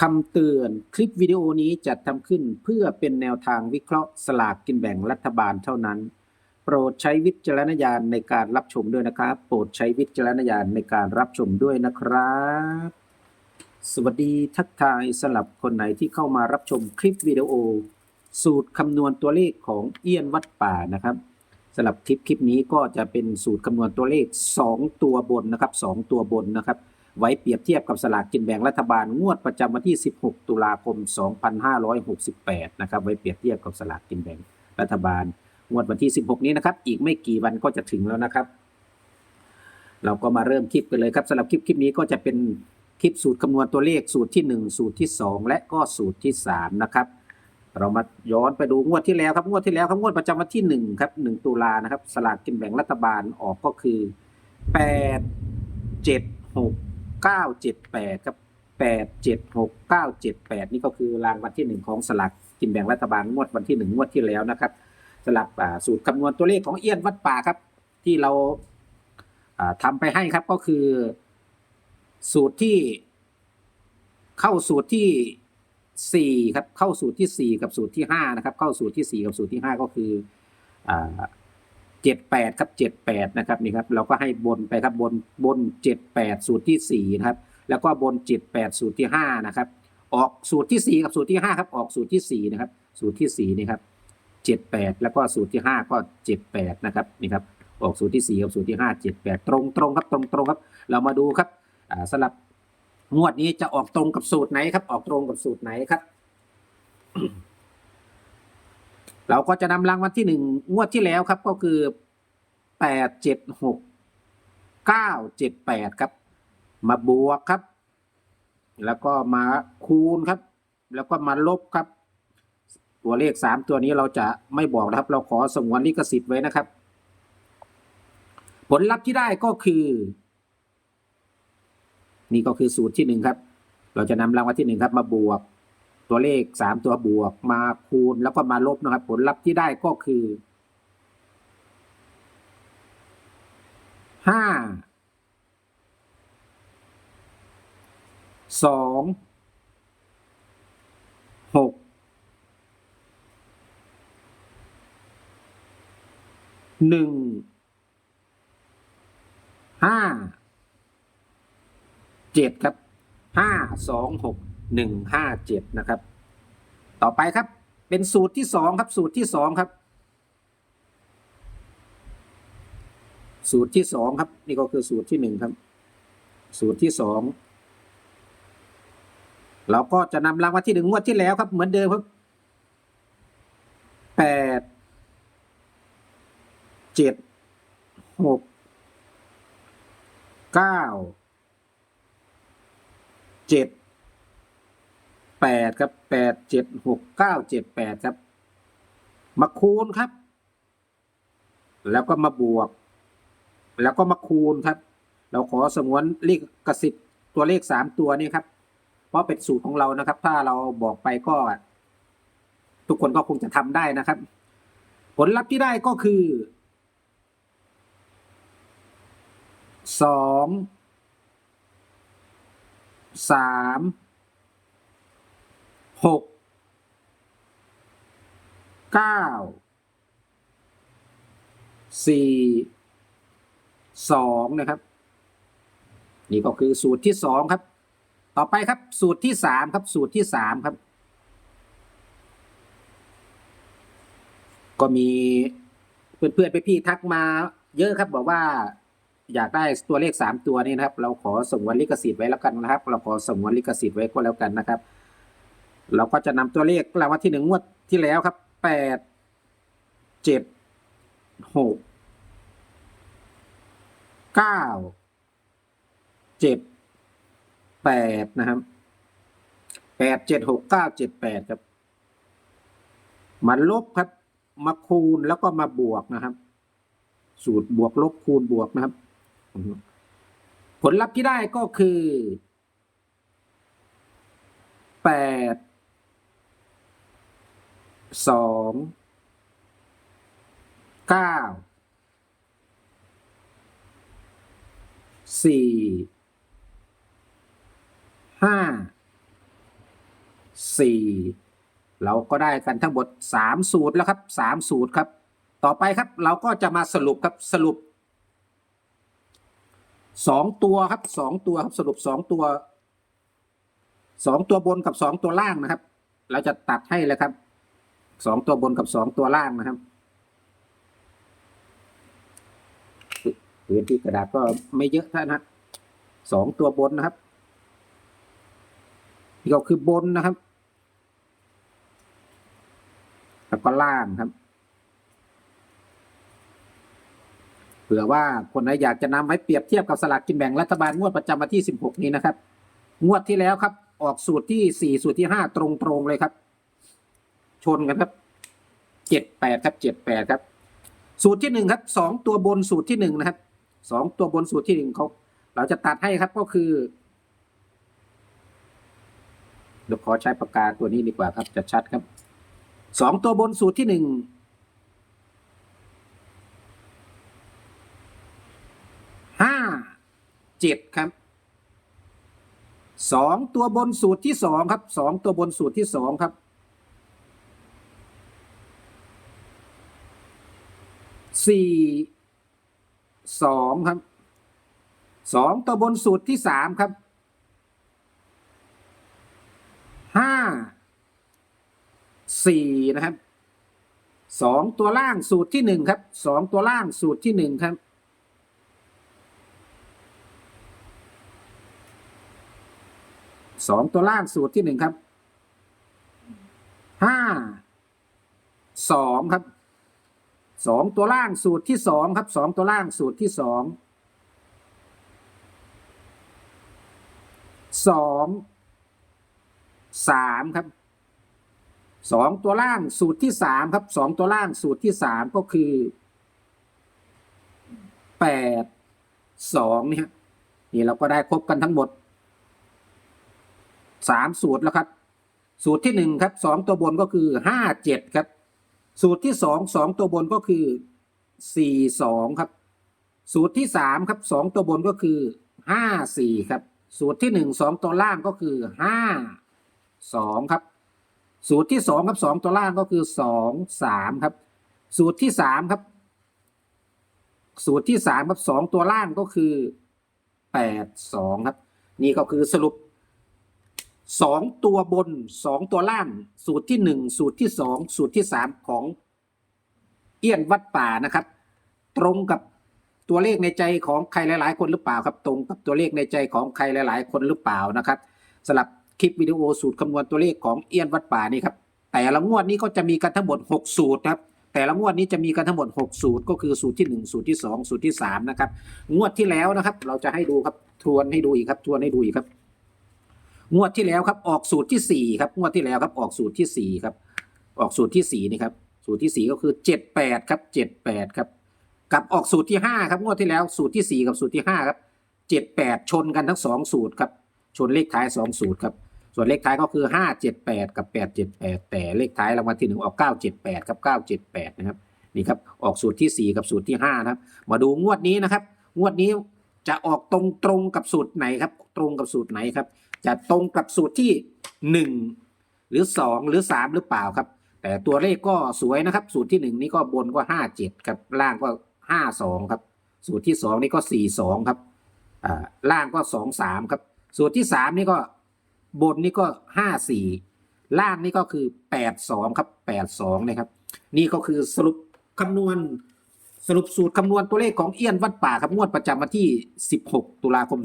คำเตือนคลิปวิดีโอนี้จัดทำขึ้นเพื่อเป็นแนวทางวิเคราะห์สลากกินแบ่งรัฐบาลเท่านั้น โปรดใช้วิจารณญาณในการรับชมด้วยนะครับ โปรดใช้วิจารณญาณในการรับชมด้วยนะครับ สวัสดีทักทายสลับคนไหนที่เข้ามารับชมคลิปวิดีโอ สูตรคำนวณตัวเลขของเอี้ยนวัดป่านะครับสำหรับคลิปคลิปนี้ก็จะเป็นสูตรคำนวณตัวเลข 2 ตัวบนนะครับ 2 ตัวบนนะครับ ไว้เปรียบเทียบกับสลากกินแบ่งรัฐบาลงวดประจำวันที่ 16 ตุลาคม 2568 นะครับ ไว้เปรียบเทียบกับสลากกินแบ่งรัฐบาล งวดวันที่ 16 นี้นะครับ อีกไม่กี่วันก็จะถึงแล้วนะครับ เราก็มาเริ่มคลิปกันเลยครับสำหรับคลิปคลิปนี้ก็จะเป็นคลิปสูตรคำนวณตัวเลขสูตรที่ 1 สูตรที่ 2 และก็สูตรที่ 3 นะครับเรามาย้อนไปดูงวดที่แล้วครับงวดที่แล้วครับงวดประจำวันที่1ครับ1ตุลานะครับ สลากกินแบ่งรัฐบาลออกก็คือ 8 7 6 9 7 8ครับ8 7 6 9 7 8นี่ก็คือรางวัลที่1ของสลากกินแบ่งรัฐบาลงวดวันที่1งวดที่แล้วนะครับสลับสูตรคำนวณตัวเลขของเอี้ยนวัดป่าครับ ที่เราอ่าทำไปให้ครับก็คือ สูตรที่เข้าสูตรที่สี่ครับเข้าสูตรที่สี่กับสูตรที่ห้านะครับ เข้าสูตรที่สี่กับสูตรที่ห้าก็คืออ่า เจ็ดแปดครับเจ็ดแปดนะครับนี่ครับเราก็ให้บนไปครับบนบนเจ็ดแปดสูตรที่สี่นะครับแล้วก็บนเจ็ดแปดสูตรที่ห้านะครับออกสูตรที่สี่กับสูตรที่ห้าครับออกสูตรที่สี่นะครับสูตรที่สี่นี่ครับเจ็ดแปดแล้วก็สูตรที่ห้าก็เจ็ดแปดนะครับนี่ครับออกสูตรที่สี่กับสูตรที่ห้าเจ็ดแปดตรงตรงครับตรงตรงครับ เรามาดูครับสำหรับงวดนี้จะออกตรงกับสูตรไหนครับออกตรงกับสูตรไหนครับ เราก็จะนำรางวัลที่หนึ่งงวดที่แล้วครับก็คือแปดเจ็ดหกเก้าเจ็ดแปดครับ มาบวกครับ แล้วก็มาคูณครับ แล้วก็มาลบครับ ตัวเลขสามตัวนี้เราจะไม่บอกนะครับ เราขอสงวนลิขสิทธิ์ไว้นะครับ ผลลัพธ์ที่ได้ก็คือ นี่ก็คือสูตรที่หนึ่งครับ เราจะนำรางวัลที่หนึ่งครับ มาบวก ตัวเลขสามตัวบวกมาคูณแล้วก็มาลบนะครับ ผลลัพธ์ที่ได้ก็คือห้าสองหกหนึ่งห้าเจ็ดครับห้าสองหก หนึ่งห้าเจ็ดนะครับ ต่อไปครับ เป็นสูตรที่สองครับ สูตรที่สองครับ สูตรที่สองครับ นี่ก็คือสูตรที่หนึ่งครับ สูตรที่สองเราก็จะนำรางวัลที่หนึ่งงวดที่แล้วครับ เหมือนเดิมครับแปดเจ็ดหกเก้าเจ็ด แปดครับแปดเจ็ดหกเก้าเจ็ดแปดครับ มาคูณครับ แล้วก็มาบวก แล้วก็มาคูณครับ เราขอสงวนเลขกสิทธิ์ตัวเลขสามตัวนี้ครับ เพราะเป็นสูตรของเรานะครับ ถ้าเราบอกไปก็ ทุกคนก็คงจะทำได้นะครับ ผลลัพธ์ที่ได้ก็คือสองสาม หกเก้าสี่สองนะครับ นี่ก็คือสูตรที่สองครับ ต่อไปครับ สูตรที่สามครับ สูตรที่สามครับ ก็มีเพื่อนๆไปพี่ทักมา เยอะครับ บอกว่า อยากได้ตัวเลขสามตัวนี้นะครับ เราขอสงวนลิขสิทธิ์ไว้แล้วกันนะครับ เราขอสงวนลิขสิทธิ์ไว้ก็แล้วกันนะครับ เราก็จะนำตัวเลขรางวัลที่หนึ่งงวดที่แล้วครับแปดเจ็ดหกเก้าเจ็ดแปดนะครับแปดเจ็ดหกเก้าเจ็ดแปดครับมาลบครับ มาคูณแล้วก็มาบวกนะครับ สูตรบวกลบคูณบวกนะครับ ผลลัพธ์ที่ได้ก็คือแปด สองเก้าสี่ห้าสี่เราก็ได้กันทั้งหมดสามสูตรแล้วครับสามสูตรครับ ต่อไปครับเราก็จะมาสรุปครับสรุปสองตัวครับสองตัวครับสรุปสองตัวสองตัวบนกับสองตัวล่างนะครับ เราจะตัดให้เลยครับ สองตัวบนกับสองตัวล่างนะครับพื้นที่กระดาษก็ไม่เยอะเท่านะสองตัวบนนะครับนี่ก็คือบนนะครับแล้วก็ล่างครับเผื่อว่าคนไหนอยากจะนำไว้เปรียบเทียบกับสลากกินแบ่งรัฐบาลงวดประจำวันที่ 16 นี้นะครับ งวดที่แล้วครับ ออกสูตรที่ 4 สูตรที่ 5 ตรงๆเลยครับ ชนกันครับ78ครับ78ครับ สูตรที่1ครับ2ตัวบนสูตรที่1นะครับ2ตัวบนสูตรที่1เขาเราจะตัดให้ครับก็คือเดี๋ยวขอใช้ปากกาตัวนี้ดีกว่าครับ จะชัดครับสองตัวบนสูตรที่หนึ่งห้าเจ็ดครับสองตัวบนสูตรที่สองครับสองตัวบนสูตรที่สองครับ สี่สองครับสองตัวบนสูตรที่สามครับห้าสี่นะครับสองตัวล่างสูตรที่หนึ่งครับสองตัวล่างสูตรที่หนึ่งครับสองตัวล่างสูตรที่หนึ่งครับห้าสองครับ สองตัวล่างสูตรที่สองครับสองตัวล่างสูตรที่สองสองสามครับสองตัวล่างสูตรที่สามครับสองตัวล่างสูตรที่สามก็คือแปดสองนี่ฮะนี่เราก็ได้ครบกันทั้งหมดสามสูตรแล้วครับ สูตรที่หนึ่งครับสองตัวบนก็คือห้าเจ็ดครับ สูตรที่สองสองตัวบนก็คือสี่สองครับ สูตรที่สามครับสองตัวบนก็คือห้าสี่ครับ สูตรที่หนึ่งสองตัวล่างก็คือห้าสองครับ สูตรที่สองครับสองตัวล่างก็คือสองสามครับ สูตรที่สามครับ สูตรที่สามครับสองตัวล่างก็คือแปดสองครับ นี่ก็คือสรุป สองตัวบนสองตัวล่าง สูตรที่หนึ่งสูตรที่สองสูตรที่สามของเอี้ยนวัดป่านะครับ ตรงกับตัวเลขในใจของใครหลาย ๆ คนหรือเปล่าครับ ตรงกับตัวเลขในใจของใครหลาย ๆ คนหรือเปล่านะครับสำหรับคลิปวิดีโอสูตรคำนวณตัวเลขของเอี้ยนวัดป่านี่ครับแต่ละงวดนี้ก็จะมีกันทั้งหมด6 สูตรครับแต่ละงวดนี้จะมีกันทั้งหมด 6 สูตร ก็คือสูตรที่ 1 สูตรที่ 2 สูตรที่3นะครับงวดที่แล้วนะครับ เราจะให้ดูครับทวนให้ดูอีกครับทวนให้ดูอีกครับ งวดที่แล้วครับ ออกสูตรที่4ครับ งวดที่แล้วครับ ออกสูตรที่4ครับ ออกสูตรที่4นี่ครับ สูตรที่4ก็คือ78ครับ78ครับ กับออกสูตรที่5ครับ งวดที่แล้ว สูตรที่4กับสูตรที่5ครับ78ชนกันทั้ง2สูตรครับ ชนเลขท้าย2สูตรครับ ส่วนเลขท้ายก็คือ578กับ878แปดแต่เลขท้ายรางวัลที่1ออก978ครับ978นะครับ นี่ครับ ออกสูตรที่4กับสูตรที่5นะครับ มาดูงวดนี้นะครับ งวดนี้จะออกตรงตรงกับสูตรไหนครับ ตรงกับสูตรไหนครับ จะตรงกับสูตรที่ 1 หรือ 2 หรือ 3 หรือเปล่าครับ แต่ตัวเลขก็สวยนะครับ สูตรที่ 1 นี่ก็บนก็ 57ครับล่างก็ 52 ครับ สูตรที่ 2 นี่ก็ 42 ครับอ่าล่างก็ 23 ครับ สูตรที่ 3 นี่ก็บนนี่ก็ห้าสี่ล่างนี่ก็คือแปดสองครับแปดสองนะครับ นี่ก็คือสรุปคำนวณ สรุปสูตรคำนวณตัวเลขของเอี้ยนวัดป่าครับงวดประจำวันที่ 16 ตุลาคม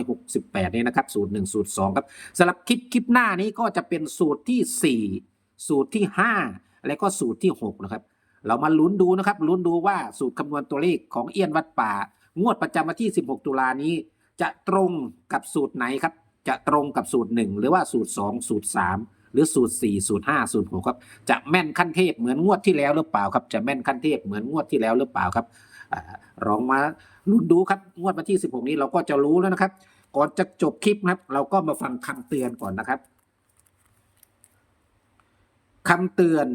2568 นี่นะครับ สูตร 1 สูตร 2 ครับสำหรับคลิปคลิปหน้านี้ก็จะเป็นสูตรที่ 4 สูตรที่ 5 และก็สูตรที่ 6 นะครับ เรามาลุ้นดูนะครับลุ้นดูว่าสูตรคำนวณตัวเลขของเอี้ยนวัดป่า งวดประจำวันที่ 16 ตุลานี้ จะตรงกับสูตรไหนครับ จะตรงกับสูตร 1 หรือว่าสูตร 2 สูตร 3 หรือสูตร4สูตร5สูตร6ครับจะแม่นขั้นเทพเหมือนงวดที่แล้วหรือเปล่าครับจะแม่นขั้นเทพเหมือนงวดที่แล้วหรือเปล่าครับอลองมาลุ้นดูครับงวดวันที่ 16 นี้เราก็จะรู้แล้วนะครับ ก่อนจะจบคลิปนะครับ เราก็มาฟังคำเตือนก่อนนะครับคำเตือน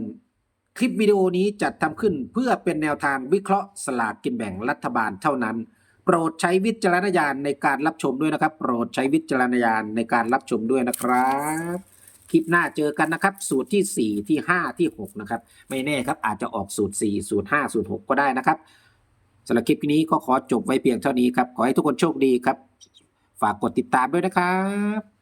คลิปวิดีโอนี้จัดทำขึ้นเพื่อเป็นแนวทางวิเคราะห์สลากกินแบ่งรัฐบาลเท่านั้น โปรดใช้วิจารณญาณในการรับชมด้วยนะครับ โปรดใช้วิจารณญาณในการรับชมด้วยนะครับ คลิปหน้าเจอกันนะครับ สูตรที่ 4 ที่ 5 ที่ 6 นะครับ ไม่แน่ครับ อาจจะออกสูตร 4 สูตร 5 สูตร 6 ก็ได้นะครับสำหรับคลิปนี้ก็ขอจบไว้เพียงเท่านี้ครับ ขอให้ทุกคนโชคดีครับ ฝากกดติดตามด้วยนะครับ